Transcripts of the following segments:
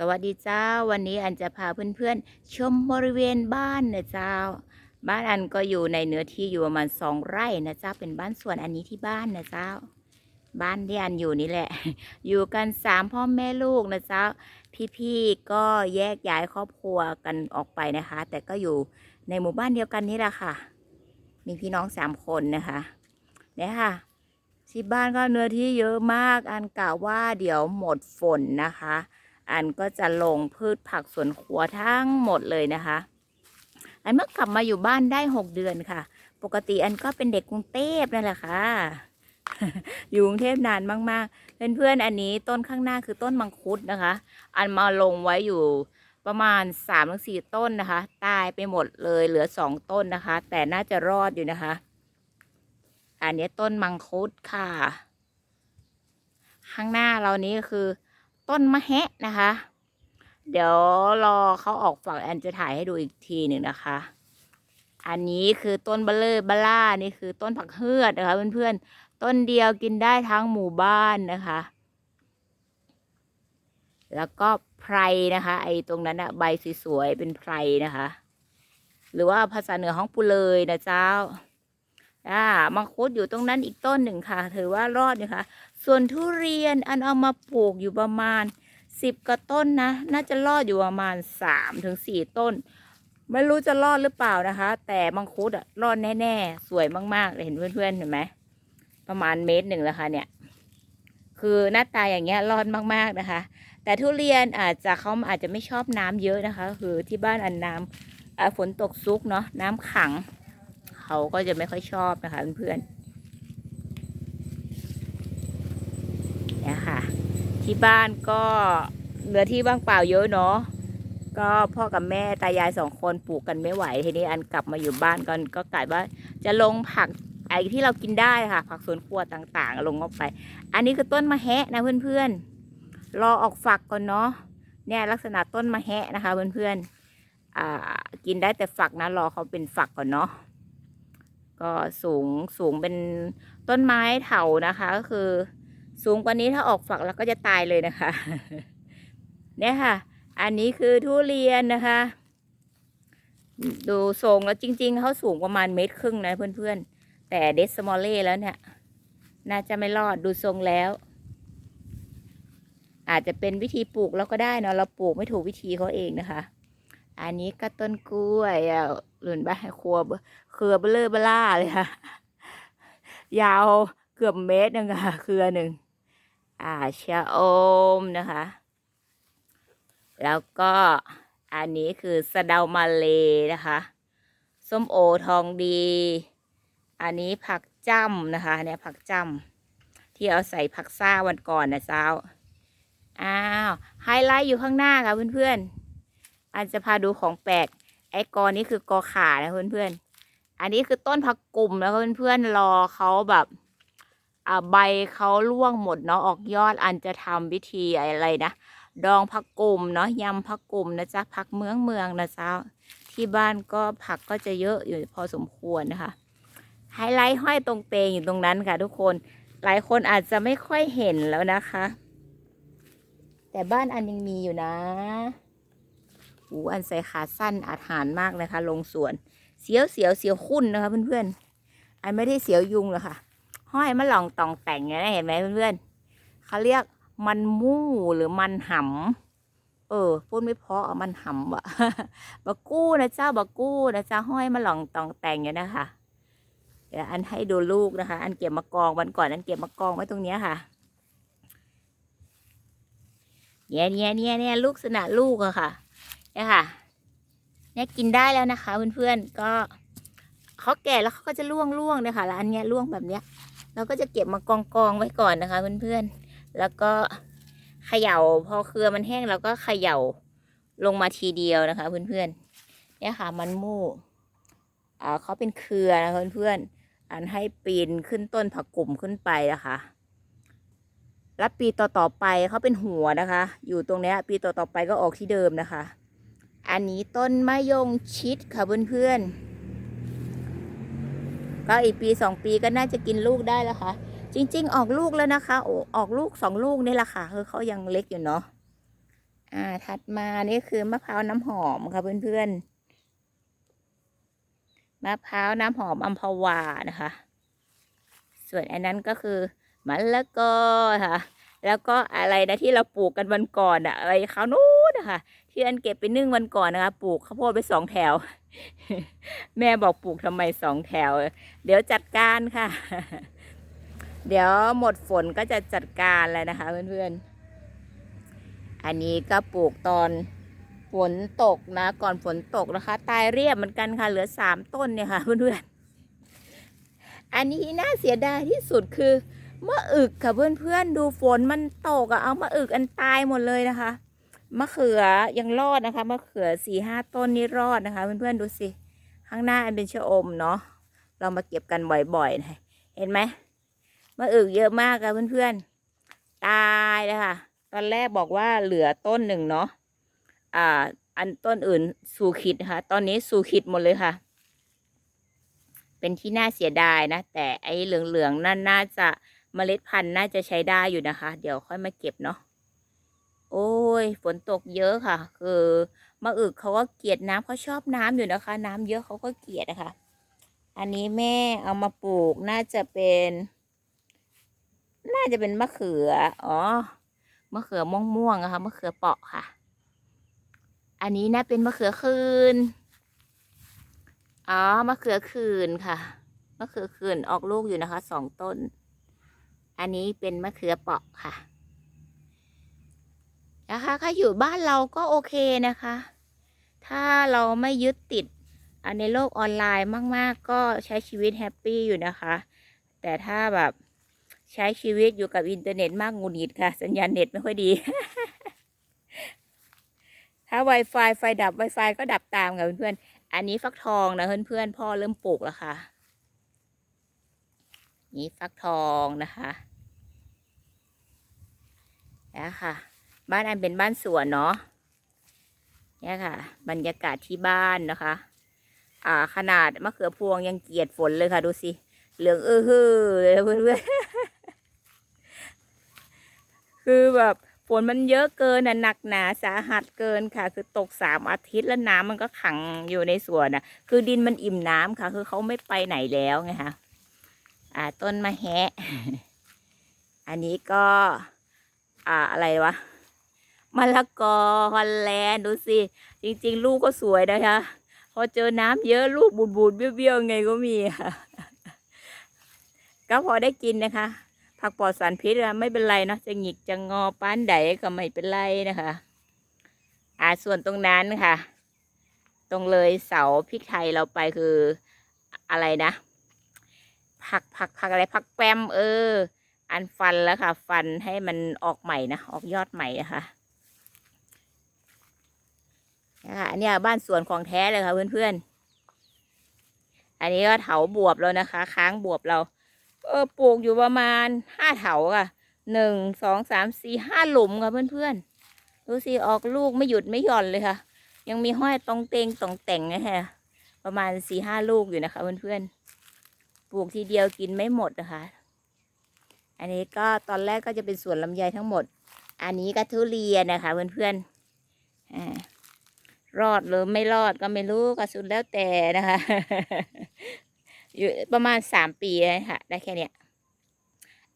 สวัสดีเจ้า วันนี้อันจะพาเพื่อนๆ ชมบริเวณบ้านนะเจ้า บ้านอันก็อยู่ในเนื้อที่อยู่ประมาณสองไร่นะเจ้าเป็นบ้านสวนอันนี้ที่บ้านนะเจ้า บ้านที่อันอยู่นี่แหละ อยู่กันสามพ่อแม่ลูกนะเจ้า พี่ๆก็แยกย้ายครอบครัวกันออกไปนะคะ แต่ก็อยู่ในหมู่บ้านเดียวกันนี่แหละค่ะ มีพี่น้องสามคนนะคะเนี่ยค่ะที่บ้านก็เนื้อที่เยอะมากอันกล่าวว่าเดี๋ยวหมดฝนนะคะ อันก็จะลงพืชผักสวนครัวทั้งหมดเลยนะคะ อันเมื่อกลับมาอยู่บ้านได้หกเดือนค่ะ ปกติอันก็เป็นเด็กกรุงเทพนั่นแหละค่ะ อยู่กรุงเทพนานมากๆ เพื่อนๆอันนี้ต้นข้างหน้าคือต้นมังคุดนะคะ อันมาลงไว้อยู่ประมาณสามถึงสี่ต้นนะคะ ตายไปหมดเลยเหลือสองต้นนะคะ แต่น่าจะรอดอยู่นะคะ อันนี้ต้นมังคุดค่ะ ข้างหน้าเรานี้ก็คือ ต้นมะแฮะนะคะ เดี๋ยวรอเขาออกฝักแอนจะถ่ายให้ดูอีกทีหนึ่งนะคะ อันนี้คือต้นเบลเลอร์บล่านี่คือต้นผักเฮือดนะคะเพื่อนๆ ต้นเดียวกินได้ทั้งหมู่บ้านนะคะ แล้วก็ไพรนะคะ ไอ้ตรงนั้นอะใบสวยๆเป็นไพรนะคะ หรือว่าภาษาเหนือห้องปุเลยนะเจ้า อ่ามังคุดอยู่ตรงนั้นอีกต้นหนึ่งค่ะ ถือว่ารอดอยู่ค่ะ ส่วนทุเรียนอันเอามาปลูกอยู่ประมาณสิบกว่าต้นนะ น่าจะรอดอยู่ประมาณสามถึงสี่ต้น ไม่รู้จะรอดหรือเปล่านะคะ แต่มังคุดอะรอดแน่ๆ สวยมากๆเลยเห็นเพื่อนๆเห็นไหมประมาณเมตรหนึ่งแล้วค่ะเนี่ย คือหน้าตาอย่างเงี้ยรอดมากๆนะคะ แต่ทุเรียนอาจจะเขาอาจจะไม่ชอบน้ำเยอะนะคะ คือที่บ้านอันน้ำฝนตกซุกเนาะน้ำขัง เขาก็จะไม่ค่อยชอบนะคะเพื่อนๆเนี่ยค่ะ ที่บ้านก็เนื้อที่ว่างเปล่าเยอะเนาะก็พ่อกับแม่ตายายสองคนปลูกกันไม่ไหวทีนี้อันกลับมาอยู่บ้านกันก็กลายว่าจะลงผักไอ้ที่เรากินได้ค่ะ ผักสวนครัวต่างๆ ลงเข้าไป อันนี้คือต้นมะแฮะนะเพื่อนๆรอออกฝักก่อนเนาะเนี่ยลักษณะต้นมะแฮะนะคะเพื่อนๆอ่ากินได้แต่ฝักนะรอเขาเป็นฝักก่อนเนาะ ก็สูงสูงเป็นต้นไม้เถานะคะ ก็คือสูงกว่านี้ถ้าออกฝักแล้วก็จะตายเลยนะคะ เนี่ยค่ะ อันนี้คือทุเรียนนะคะ ดูทรงแล้วจริง ๆเขาสูงประมาณเมตรครึ่งนะเพื่อนๆ แต่เดสมอลเล่แล้วเนี่ย น่าจะไม่รอดดูทรงแล้ว อาจจะเป็นวิธีปลูกแล้วก็ได้เนาะเราปลูกไม่ถูกวิธีเขาเองนะคะ อันนี้ก็ต้นกล้วยอะ หลุนบ้านครัวเครือเบลอเบล่าเลยค่ะ ยาวเกือบเมตรนึงค่ะเครือหนึ่งอ่าชะอมนะคะ แล้วก็อันนี้คือสะเดามาเลนะคะ ส้มโอทองดี อันนี้ผักจ้ำนะคะ เนี่ยผักจ้ำที่เอาใส่ผักซ่าวันก่อนนะเจ้าอ้าวไฮไลท์อยู่ข้างหน้าค่ะเพื่อนๆอันจะพาดูของแปลก อ้กอนี้คือกอขานะเพื่อนๆ อันนี้คือต้นผักกลุ่มแล้วเพื่อนๆรอเขาแบบอ่าใบเขาร่วงหมดเนาะออกยอดอันจะทำวิธีอะไรนะดองผักกลุ่มเนาะยำผักกลุ่มนะจ๊ะผักเมืองเมืองนะจ๊ะที่บ้านก็ผักก็จะเยอะอยู่พอสมควรนะคะไฮไลท์ห้อยตรงเตงอยู่ตรงนั้นค่ะ ทุกคนหลายคนอาจจะไม่ค่อยเห็นแล้วนะคะ แต่บ้านอันยังมีอยู่นะ หูอันใส่ขาสั้นอาถรรมากนะคะ ลงสวน เสียวเสียวเสียวคุ้นนะคะเพื่อนๆ อันไม่ได้เสียวยุงหรอกค่ะ ห้อยมะหลองตองแต่งไงนะเห็นไหมเพื่อนๆเขาเรียกมันมู่หรือมันหำเออพูดไม่เพราะอมันหำวะบะกู้นะเจ้าบะกู้นะเจ้าห้อยมะหลองตองแต่งเนี่ยนะคะเดี๋ยวอันให้ดูลูกนะคะ อันเก็บมากองวันก่อนอันเก็บมากองไว้ตรงเนี้ยค่ะเนี่ยเนี่ยเนี่ยเนี่ยลูกสนะลูกอะค่ะ เนี่ยค่ะ เนี่ยกินได้แล้วนะคะ เพื่อนๆ ก็เขาแก่แล้วเขาก็จะร่วงร่วงเนี่ยค่ะแล้วอันเนี้ยร่วงแบบเนี้ย เราก็จะเก็บมากองกองไว้ก่อนนะคะ เพื่อนๆ แล้วก็เขย่าพอเครือมันแห้งเราก็เขย่าลงมาทีเดียวนะคะ เพื่อนๆ เนี่ยค่ะมันมู่อ่าเขาเป็นเครือนะคะเพื่อนๆ อันให้ปีนขึ้นต้นผักกลุ่มขึ้นไปนะคะแล้วปีต่อๆไปเขาเป็นหัวนะคะ อยู่ตรงเนี้ย ปีต่อๆไปก็ออกที่เดิมนะคะ อันนี้ต้นมะยงชิดค่ะเพื่อนๆก็อีกปีสองปีก็น่าจะกินลูกได้แล้วค่ะ จริง ๆ ออกลูกแล้วนะคะ โอ้ออกลูกสองลูกนี่แหละค่ะคือเขายังเล็กอยู่เนาะอ่าถัดมานี่คือมะพร้าวน้ำหอมค่ะเพื่อนๆมะพร้าวน้ำหอมอัมพวานะคะ ส่วนอันนั้นก็คือมะละกอค่ะ แล้วก็อะไรนะที่เราปลูกกันวันก่อนอะอะไรเขาวนู้ นนะคะที่อันเก็บไปนึ่งวันก่อนนะคะ ปลูกข้าวโพดไปสองแถว แม่บอกปลูกทำไมสองแถว เดี๋ยวจัดการค่ะ เดี๋ยวหมดฝนก็จะจัดการแล้วนะคะ เพื่อนๆ อันนี้ก็ปลูกตอนฝนตกนะ ก่อนฝนตกนะคะ ตายเรียบเหมือนกันค่ะ เหลือสามต้นเนี่ยค่ะ เพื่อนๆ อันนี้น่าเสียดายที่สุดคือมะอึกค่ะเพื่อนๆ ดูฝนมันตกอะเอามะอึกอันตายหมดเลยนะคะ มะเขือยังรอดนะคะ มะเขือสี่ห้าต้นนี่รอดนะคะ เพื่อนๆดูสิ ข้างหน้าอันเป็นชะอมเนาะ เรามาเก็บกันบ่อยๆนะเห็นไหมมะอึกเยอะมากค่ะเพื่อนๆ ตายเลยค่ะ ตอนแรกบอกว่าเหลือต้นหนึ่งเนาะ อ่า อันต้นอื่นสู่คิดนะคะตอนนี้สู่คิดหมดเลยค่ะ เป็นที่น่าเสียดายนะ แต่ไอ้เหลืองๆนั่นน่าจะเมล็ดพันธุ์น่าจะใช้ได้อยู่นะคะ เดี๋ยวค่อยมาเก็บเนาะ โอ้ย ฝนตกเยอะค่ะ คือมะอึกเขาก็เกลียดน้ำเขาชอบน้ำอยู่นะคะ น้ำเยอะเขาก็เกลียดนะคะ อันนี้แม่เอามาปลูกน่าจะเป็น น่าจะเป็นมะเขือ อ๋อ มะเขือม่วงม่วงะคะ มะเขือเปาะค่ะ อันนี้น่าเป็นมะเขือคืน อ๋อ มะเขือคืนค่ะ มะเขือคืนออกลูกอยู่นะคะ สองต้น อันนี้เป็นมะเขือเปาะค่ะ นะคะถ้าอยู่บ้านเราก็โอเคนะคะ ถ้าเราไม่ยึดติดในโลกออนไลน์มาก ๆ ก็ใช้ชีวิตแฮปปี้อยู่นะคะ แต่ถ้าแบบใช้ชีวิตอยู่กับอินเทอร์เน็ตมากงุดหงิดค่ะ สัญญาณเน็ตไม่ค่อยดี ถ้า Wi-Fi ไฟดับ Wi-Fi ก็ดับตามค่ะเพื่อนๆ อันนี้ฟักทองนะเพื่อนๆ พ่อเริ่มปลูกแล้วค่ะ นี่ฟักทองนะคะ แล้วค่ะ บ้านอันเป็นบ้านสวนเนาะเนี่ยค่ะ บรรยากาศที่บ้านนะคะ อ่าขนาดมะเขือพวงยังเกลียดฝนเลยค่ะ ดูสิเหลืองเออฮือเลยเพื่อนๆคือแบบฝนมันเยอะเกินน่ะหนักหนาสาหัสเกินค่ะ คือตกสามอาทิตย์แล้วน้ำมันก็ขังอยู่ในสวนน่ะคือดินมันอิ่มน้ำค่ะ คือเขาไม่ไปไหนแล้วไงคะอ่าต้นมะแฮะ อันนี้ก็ อ่าอะไรวะ มะละกอฮอลแลนด์ดูสิ จริง ๆ ลูกก็สวยนะคะ พอเจอน้ำเยอะลูกบูดบูดๆเบี้ยวๆไงก็มีค่ะ ก็พอได้กินนะคะ ผักปลอดสารพิษอะไม่เป็นไรเนอะจะหงิกจะงอป้านใดก็ไม่เป็นไรนะคะอ่าส่วนตรงนั้นค่ะ ตรงเลยเสาพริกไทยเราไปคืออะไรนะ ผักผักผักอะไรผักแปมเออ อันฟันแล้วค่ะ ฟันให้มันออกใหม่นะออกยอดใหม่นะคะ นะคะอันนี้บ้านสวนของแท้เลยค่ะเพื่อนๆ อันนี้ก็เถาบวบแล้วนะคะ ค้างบวบเรา เออปลูกอยู่ประมาณห้าเถาค่ะหนึ่งสองสามสี่ห้าหลุมค่ะเพื่อนๆดูสิออกลูกไม่หยุดไม่หย่อนเลยค่ะ ยังมีห้อยตรงเตงตรงแต่งนะฮะประมาณสี่ห้าลูกอยู่นะคะเพื่อนๆปลูกทีเดียวกินไม่หมดนะคะอันนี้ก็ตอนแรกก็จะเป็นสวนลำไยทั้งหมด อันนี้ก็ทุเรียนนะคะเพื่อนๆอ่า รอดหรือไม่รอดก็ไม่รู้ก็สุดแล้วแต่นะคะ อยู่ประมาณสามปีเลยค่ะ ได้แค่เนี้ย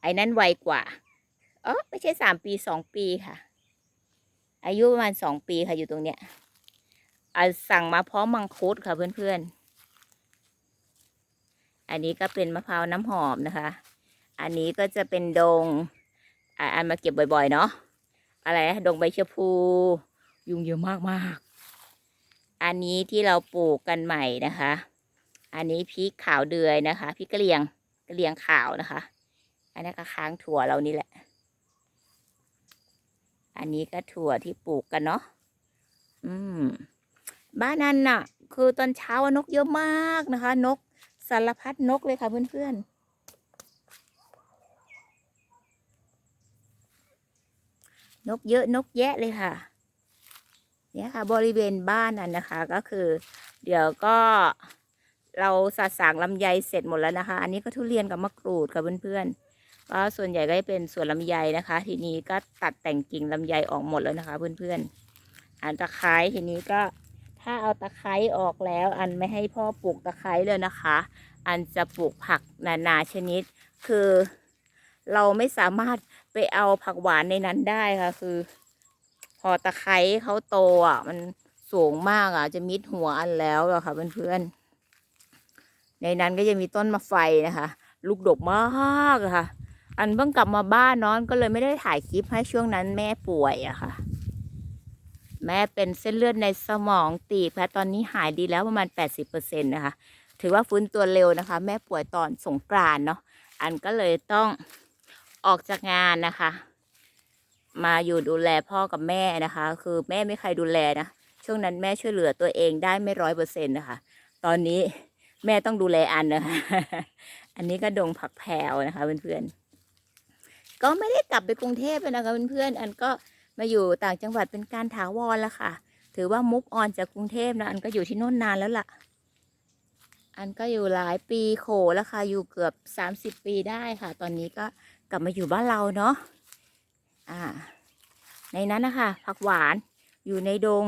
ไอ้นั้นไวกว่าอ๋อไม่ใช่สามปีสองปีค่ะ อายุประมาณสองปีค่ะอยู่ตรงเนี้ยอาสั่งมาพร้อมมังคุดค่ะเพื่อนๆ อันนี้ก็เป็นมะพร้าวน้ำหอมนะคะ อันนี้ก็จะเป็นดง อันมาเก็บบ่อยๆ เนาะ อะไรดงใบชะพู ยุงเยอะมากมากๆ อันนี้ที่เราปลูกกันใหม่นะคะ อันนี้พริกขาวเดือยนะคะพริกกะเหรี่ยงกระเหรี่ยงขาวนะคะ อันนี้ก็ค้างถั่วเรานี่แหละ อันนี้ก็ถั่วที่ปลูกกันเนาะอืม บ้านนั้นน่ะ คือตอนเช้านกเยอะมากนะคะ นกสารพัดนกเลยค่ะเพื่อนๆนกเยอะนกแยะเลยค่ะ เนี่ยค่ะบริเวณบ้านนั่นนะคะก็คือ เดี๋ยวก็เราสาสางลำไยเสร็จหมดแล้วนะคะ อันนี้ก็ทุเรียนกับมะกรูดกับเพื่อนๆก็ส่วนใหญ่ก็จะเป็นสวนลำไยนะคะ ทีนี้ก็ตัดแต่งกิ่งลำไยออกหมดแล้วนะคะ เพื่อนอันตะไคร้ทีนี้ก็ถ้าเอาตะไคร้ออกแล้ว อันไม่ให้พ่อปลูกตะไคร้เลยนะคะ อันจะปลูกผักนานาชนิด คือ เราไม่สามารถไปเอาผักหวานในนั้นได้ค่ะคือ อตะไคร้เขาโตอะ มันสูงมากอะ จะมิดหัวอันแล้วอะค่ะเพื่อนๆ ในนั้นก็จะมีต้นมะไฟนะคะ ลูกดกมากอะค่ะ อันเพิ่งกลับมาบ้านนอนก็เลยไม่ได้ถ่ายคลิปให้ช่วงนั้นแม่ป่วยอะค่ะ แม่เป็นเส้นเลือดในสมองตีบค่ะตอนนี้หายดีแล้วประมาณ 80%นะคะ ถือว่าฟื้นตัวเร็วนะคะ แม่ป่วยตอนสงกรานเนาะ อันก็เลยต้องออกจากงานนะคะ มาอยู่ดูแลพ่อกับแม่นะคะ คือแม่ไม่ใครดูแลนะช่วงนั้นแม่ช่วยเหลือตัวเองได้ไม่ร้อยเปอร์เซ็นต์นะคะ ตอนนี้แม่ต้องดูแลอันนะคะอันนี้ก็ดงผักแพรวนะคะเพื่อนๆก็ไม่ได้กลับไปกรุงเทพเลยนะคะเพื่อนๆอันก็มาอยู่ต่างจังหวัดเป็นการถาวรแล้วค่ะ ถือว่ามุกออนจากกรุงเทพนะอันก็อยู่ที่โน่นนานแล้วล่ะ อันก็อยู่หลายปีโขแล้วค่ะอยู่เกือบสามสิบปีได้ค่ะ ตอนนี้ก็กลับมาอยู่บ้านเราเนาะ อ่า ในนั้นนะคะผักหวานอยู่ในดง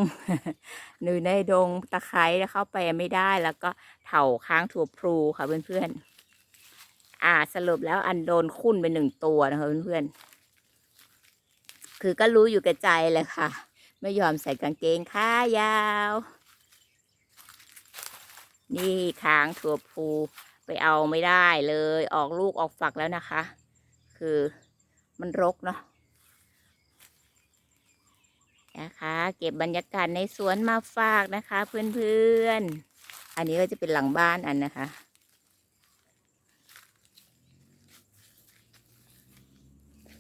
อยู่ในดงตะไคร้แล้วเข้าไปไม่ได้แล้วก็เถาค้างถั่วพลูค่ะเพื่อนๆ อ่าสรุปแล้วอันโดนคุ้นไปหนึ่งตัวนะคะเพื่อนๆ คือก็รู้อยู่กับใจเลยค่ะ ไม่ยอมใส่กางเกงขายาว นี่ค้างถั่วพลูไปเอาไม่ได้เลย ออกลูกออกฝักแล้วนะคะ คือมันรกเนาะ นะคะ เก็บบรรยากาศในสวนมาฝากนะคะ เพื่อนๆ อันนี้ก็จะเป็นหลังบ้านอันนะคะ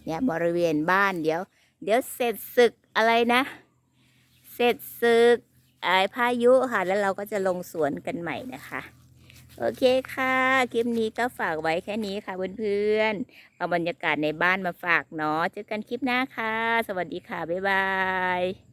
เนี่ยบริเวณบ้านเดี๋ยว เดี๋ยวเสร็จศึกอะไรนะ เสร็จศึกไอ้พายุค่ะ แล้วเราก็จะลงสวนกันใหม่นะคะ โอเคค่ะ คลิปนี้ก็ฝากไว้แค่นี้ค่ะเพื่อนๆเอาบรรยากาศในบ้านมาฝากเนาะเจอกันคลิปหน้าค่ะ สวัสดีค่ะ บ๊ายบาย